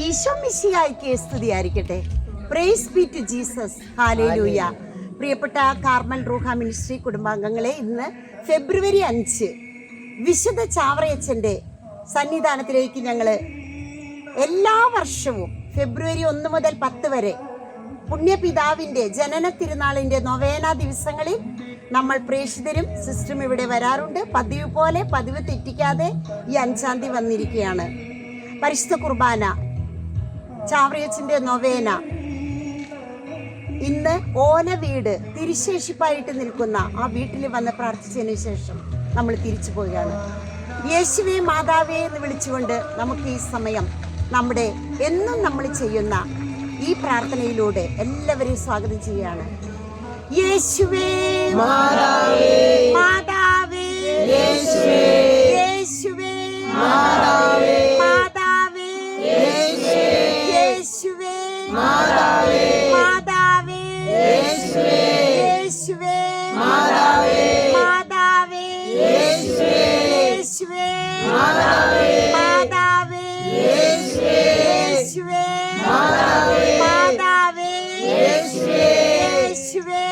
ഈശോ മിശിയായിക്ക് സ്തുതിയായിരിക്കട്ടെ. Praise be to Jesus hallelujah പ്രിയപ്പെട്ട കാർമൽ റൂഹ മിനിസ്ട്രി കുടുംബാംഗങ്ങളെ ഇന്ന് ഫെബ്രുവരി അഞ്ച് വിശുദ്ധ ചാവറയച്ചന്റെ സന്നിധാനത്തിലേക്ക് ഞങ്ങൾ എല്ലാ വർഷവും ഫെബ്രുവരി ഒന്ന് മുതൽ പത്ത് വരെ പുണ്യപിതാവിന്റെ ജനന തിരുനാളിന്റെ നൊവേന ദിവസങ്ങളിൽ നമ്മൾ പ്രേക്ഷിതരും സിസ്റ്ററും ഇവിടെ വരാറുണ്ട്. പതിവ് പോലെ പതിവ് തെറ്റിക്കാതെ ഈ അഞ്ചാം തീയതി വന്നിരിക്കുകയാണ്. പരിശുദ്ധ കുർബാന ചാവറിയച്ചന്റെ നൊവേന. ഇന്ന് ഓന വീട് തിരിശേഷിപ്പായിട്ട് നിൽക്കുന്ന ആ വീട്ടിൽ വന്ന് പ്രാർത്ഥിച്ചതിന് ശേഷം നമ്മൾ തിരിച്ചു പോവുകയാണ്. യേശുവേ മാതാവേ എന്ന് വിളിച്ചുകൊണ്ട് നമുക്ക് ഈ സമയം നമ്മുടെ എന്നും നമ്മൾ ചെയ്യുന്ന ഈ പ്രാർത്ഥനയിലൂടെ എല്ലാവരെയും സ്വാഗതം ചെയ്യുകയാണ്. യേശുവേ മാതാവേ മാതാവേ. യേശുവേ. മാതാവേ. മാതാവേ. യേശുവേ. മാതാവേ. യേശുവേ. മാതാവേ. യേശുവേ. യേശുവേ.